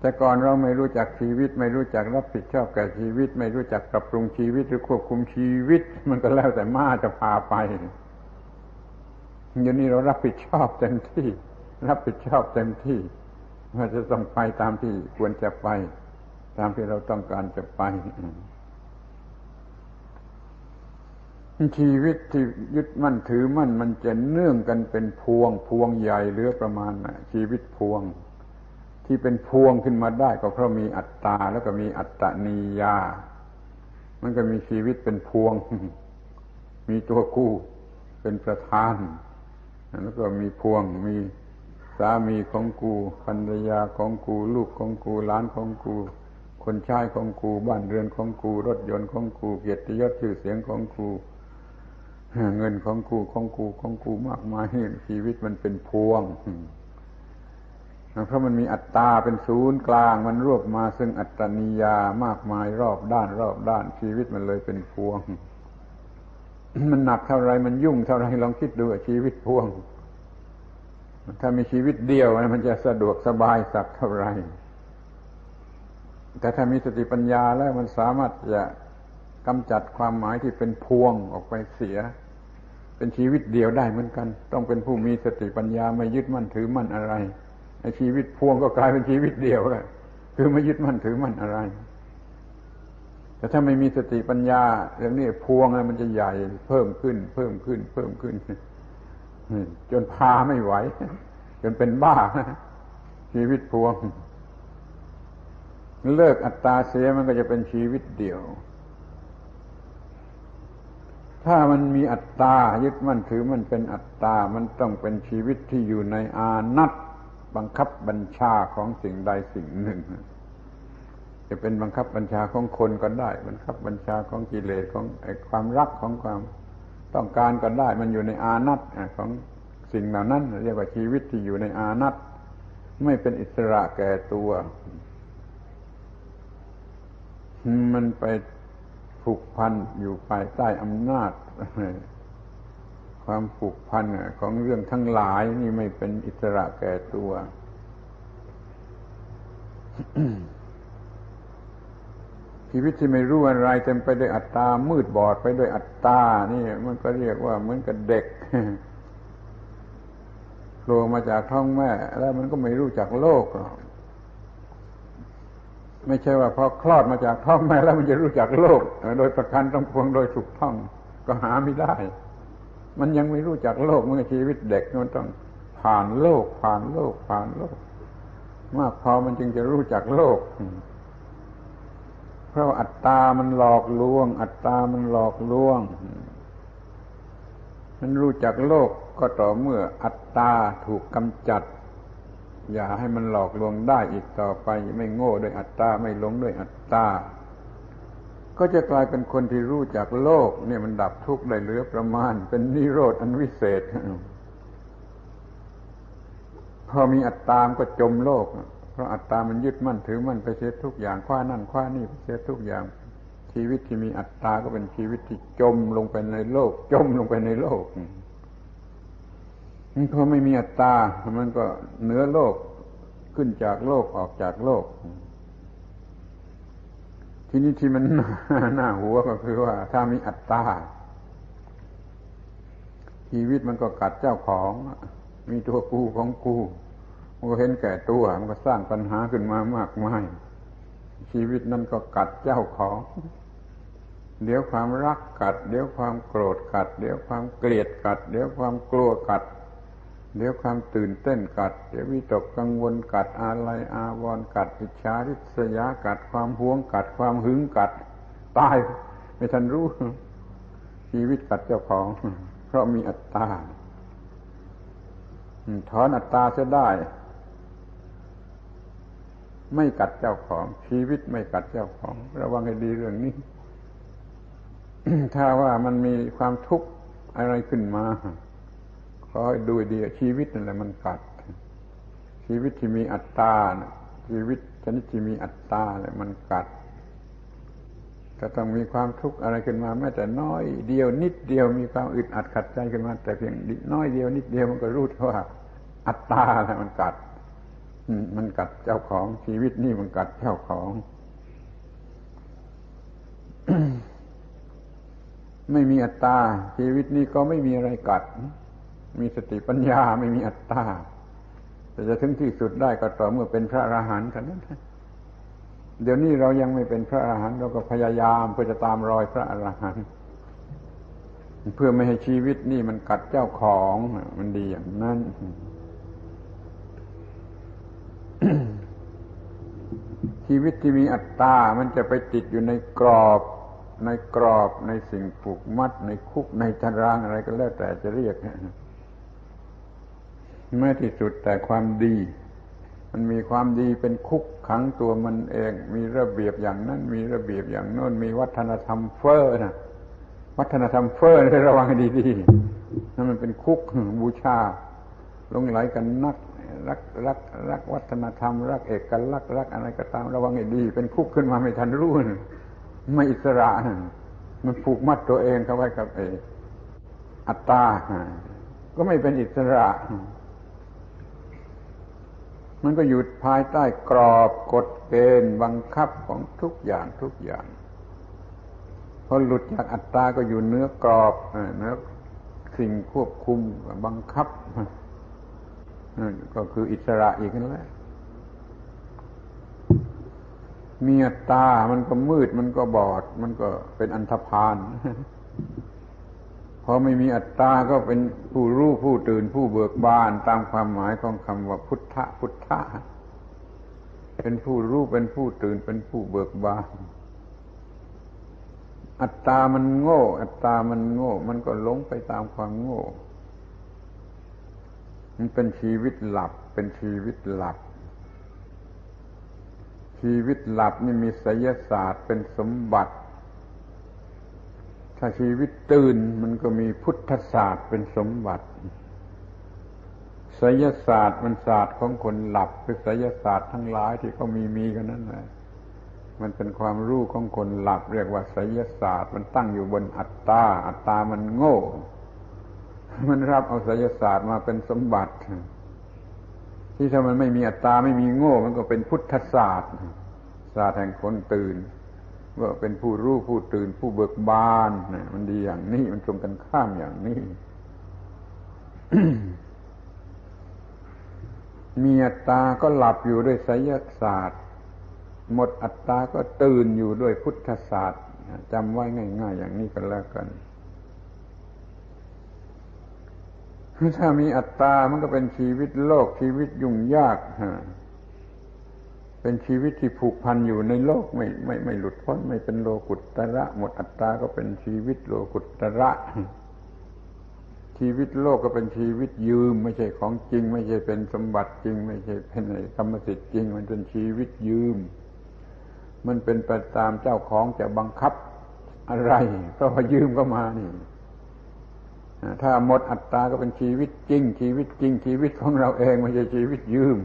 แต่ก่อนเราไม่รู้จักชีวิต ไม่รู้จักรับผิดชอบแก่ชีวิต ไม่รู้จักปรับปรุงชีวิตหรือควบคุมชีวิต มันก็แล้วแต่มาจะพาไปอย่นี้เรารับผิดชอบเต็มที่ รับผิดชอบเต็มที่ว่าจะต้องไปตามที่ควรจะไป ตามที่เราต้องการจะไปชีวิตที่ยึดมั่นถือมั่นมันจะเนื่องกันเป็นพวง พวงใหญ่เหลือประมาณชีวิตพวง ที่เป็นพวงขึ้นมาได้ก็เพราะมีอัตตาแล้วก็มีอัตตนียา มันก็มีชีวิตเป็นพวง มีตัวกู้เป็นประธาน แล้วก็มีพวงมีสามีของกูภรรยาของกู ลูกของกูหลานของกู คนใช้ของกู บ้านเรือนของกู รถยนต์ของกู เกียรติยศชื่อเสียงของกูเงินของกูของกูของกูมากมายชีวิตมันเป็นพวง เพราะมันมีอัตตาเป็นศูนย์กลาง มันรวบมาซึ่งอัตตนิยามากมายรอบด้านรอบด้านชีวิตมันเลยเป็นพวง มันหนักเท่าไรมันยุ่งเท่าไรลองคิดดูชีวิตพวง ถ้ามีชีวิตเดียวมันจะสะดวกสบายสักเท่าไรแต่ถ้ามีสติปัญญาแล้วมันสามารถจะกำจัดความหมายที่เป็นพวงออกไปเสีย เป็นชีวิตเดียวได้เหมือนกัน ต้องเป็นผู้มีสติปัญญาไม่ยึดมั่นถือมั่นอะไร ชีวิตพวงก็กลายเป็นชีวิตเดียวเลยคือไม่ยึดมั่นถือมั่นอะไร แต่ถ้าไม่มีสติปัญญาเรื่องนี้พวงมันจะใหญ่เพิ่มขึ้น เพิ่มขึ้น เพิ่มขึ้นจนพาไม่ไหว จนเป็นบ้าชีวิตพวง เลิกอัตตาเสียมันก็จะเป็นชีวิตเดียว ถ้ามันมีอัตตายึดมั่นถือมันเป็นอัตตา มันต้องเป็นชีวิตที่อยู่ในอานัต บังคับบัญชาของสิ่งใดสิ่งหนึ่ง จะเป็นบังคับบัญชาของคนก็ได้ บังคับบัญชาของกิเลสของอความรักของความต้องการก็ได้ มันอยู่ในอานัตของสิ่งเหล่านั้น เรียกว่าชีวิตที่อยู่ในอานัตไม่เป็นอิสระแก่ตัว มันไปผูกพันอยู่ภายใต้อำนาจ ความผูกพันของเรื่องทั้งหลายนี่ไม่เป็นอิสระแก่ตัว ชีวิตที่ไม่รู้อะไรเต็มไปด้วยอัตตา มืดบอดไปด้วยอัตตา นี่ มันก็เรียกว่าเหมือนกับเด็กโผล่มาจากท้องแม่ แล้วมันก็ไม่รู้จักโลกหรอกไม่ใช่ว่าพอคลอดมาจากท้องแม่แล้วมันจะรู้จักโลก โดยประการต้องพวงโดยถูกต้องก็หาไม่ได้ มันยังไม่รู้จักโลกเมื่อชีวิตเด็กมันต้องผ่านโลก ผ่านโลก ผ่านโลก มากพอมันจึงจะรู้จักโลก เพราะอัตตามันหลอกลวง อัตตามันหลอกลวง มันรู้จักโลกก็ต่อเมื่ออัตตาถูกกำจัด อย่าให้มันหลอกลวงได้อีกต่อไป ไม่โง่ด้วยอัตตาไม่หลงด้วยอัตตา ก็จะกลายเป็นคนที่รู้จักโลก เนี่ยมันดับทุกข์ได้เหลือประมาณ เป็นนิโรธอันวิเศษ พอมีอัตตามก็จมโลก เพราะอัตตามันยึดมั่นถือมั่นไปเสียทุกอย่างคว้านั่นคว้านี่ไปเสียทุกอย่าง ชีวิตที่มีอัตตาก็เป็นชีวิตที่จมลงไปในโลก จมลงไปในโลกพอไม่มีอัตตา มันก็เหนือโลกขึ้นจากโลกออกจากโลก ทีนี้ที่มันหน้าหัวก็คือว่า ถ้ามีอัตตา ชีวิตมันก็กัดเจ้าของ มีตัวกูของกูมันก็เห็นแก่ตัว มันก็สร้างปัญหาขึ้นมามากมาย ชีวิตนั้นก็กัดเจ้าของ เดี๋ยวความรักกัด เดี๋ยวความโกรธกัด เดี๋ยวความเกลียดกัด เดี๋ยวความกลัวกัด เดี๋ยวความตื่นเต้นกัด เดี๋ยววิตกกังวลกัดอะไรอาวรกัดอิจฉาริษยากัดความหวงกัดความหึงกัด ตาย ไม่ทันรู้ ชีวิตกัดเจ้าของ เพราะมีอัตตาถอนอัตตาจะได้ ไม่กัดเจ้าของ ชีวิตไม่กัดเจ้าของ ระวังให้ดีเรื่องนี้ ถ้าว่ามันมีความทุกข์อะไรขึ้นมา ขอให้ดูดีชีวิตนั่นแหละมันกัด ชีวิตที่มีอัตตาชีวิตชนิดที่มีอัตตาเนี่ยมันกัดก็ต้องมีความทุกข์อะไรขึ้นมาแม้แต่น้อยเดียวนิดเดียวมีความอึดอัดขัดใจขึ้นมา แต่เพียงน้อยเดียวนิดเดียวมันก็รู้ว่า อัตตาแหละมันกัดมันกัดเจ้าของชีวิตนี่มันกัดเจ้าของไม่มีอัตตาชีวิตนี้ก็ไม่มีอะไรกัด มีสติปัญญาไม่มีอัตตาแต่จะถึงที่สุดได้ก็ต่อเมื่อเป็นพระอรหันต์เท่านั้นเดี๋ยวนี้เรายังไม่เป็นพระอรหันต์เราก็พยายามเพื่อจะตามรอยพระอรหันต์เพื่อไม่ให้ชีวิตนี่มันกัดเจ้าของมันดีอย่างนั้นชีวิตที่มีอัตตา มันจะไปติดอยู่ในกรอบ ในกรอบในสิ่งผูกมัด ในคุกในตารางอะไรก็แล้วแต่จะเรียก เมื่ที่สุดแต่ความดี มันมีความดีเป็นคุกขังตัวมันเอง มีระเบียบอย่างนั้น มีระเบียบอย่างโน้น มีวัฒนธรรมเฟอ้อนะวัฒนธรรมเฟอ้อให้ระวังให้ดีๆนั่นมันเป็นคุกบูชาลงไหลกันนักรักรักรักวัฒนธรรม รักเอกลักษณ์รักอะไรก็ตามระวังให้ดี เป็นคุกขึ้นมาไม่ทันรู้ไม่อิสระมันผูกมัดตัวเองเข้าไว้กับเออัตตา ก็ไม่เป็นอิสระ มันก็อยู่ภายใต้กรอบกฎเกณฑ์บังคับของทุกอย่างทุกอย่างพอหลุดจากอัตตาก็อยู่เนื้อกรอบเนื้อสิ่งควบคุมบังคับก็คืออิสระอีกนั่นแหละมีอัตตามันก็มืดมันก็บอด มันก็เป็นอันธพาล อไม่มีอัตตาก็เป็นผู้รู้ผู้ตื่นผู้เบิกบานตามความหมายของคำว่าพุทธะพุทธะเป็นผู้รู้เป็นผู้ตื่นเป็นผู้เบิกบาน อัตตามันโง่ อัตตามันโง่ มันก็หลงไปตามความโง่ มันเป็นชีวิตหลับ เป็นชีวิตหลับ ชีวิตหลับนี่มีไสยศาสตร์เป็นสมบัติ ถ้าชีวิตตื่นมันก็มีพุทธศาสตร์เป็นสมบัติไสยศาสตร์มันศาสตร์ของคนหลับคือไสยศาสตร์ทั้งหลายที่เขามีมีกันนั่นแหละมันเป็นความรู้ของคนหลับ เรียกว่าไสยศาสตร์มันตั้งอยู่บนอัตตาอัตตามันโง่ มันรับเอาศิลศาสตร์มาเป็นสมบัติ ที่ถ้ามันไม่มีอัตตาไม่มีโง่ มันก็เป็นพุทธศาสตร์ศาสตร์แห่งคนตื่น ว่าเป็นผู้รู้ผู้ตื่นผู้เบิกบานมันดีอย่างนี้มันตรงกันข้ามอย่างนี้ มีอัตตาก็หลับอยู่ด้วยไสยศาสตร์ หมดอัตตาก็ตื่นอยู่ด้วยพุทธศาสตร์จำไว้ง่าย ๆ อย่างนี้กันแล้วกันถ้ามีอัตตามันก็เป็นชีวิตโลกชีวิตยุ่งยาก เป็นชีวิตที่ผูกพันอยู่ในโลกไม่ไม่ไม่หลุดพ้นไม่เป็นโลกุตตระหมดอัตตาก็เป็นชีวิตโลกุตตระชีวิตโลกก็เป็นชีวิตยืม ไม่ใช่ของจริง ไม่ใช่เป็นสมบัติจริง ไม่ใช่เป็นกรรมสิทธิ์จริง มันเป็นชีวิตยืม มันเป็นไปตามเจ้าของจะบังคับอะไร เพราะว่ายืมก็มานี่ถ้าหมดอัตตาก็เป็นชีวิตจริง ชีวิตจริง ชีวิตของเราเอง ไม่ใช่ชีวิตยืม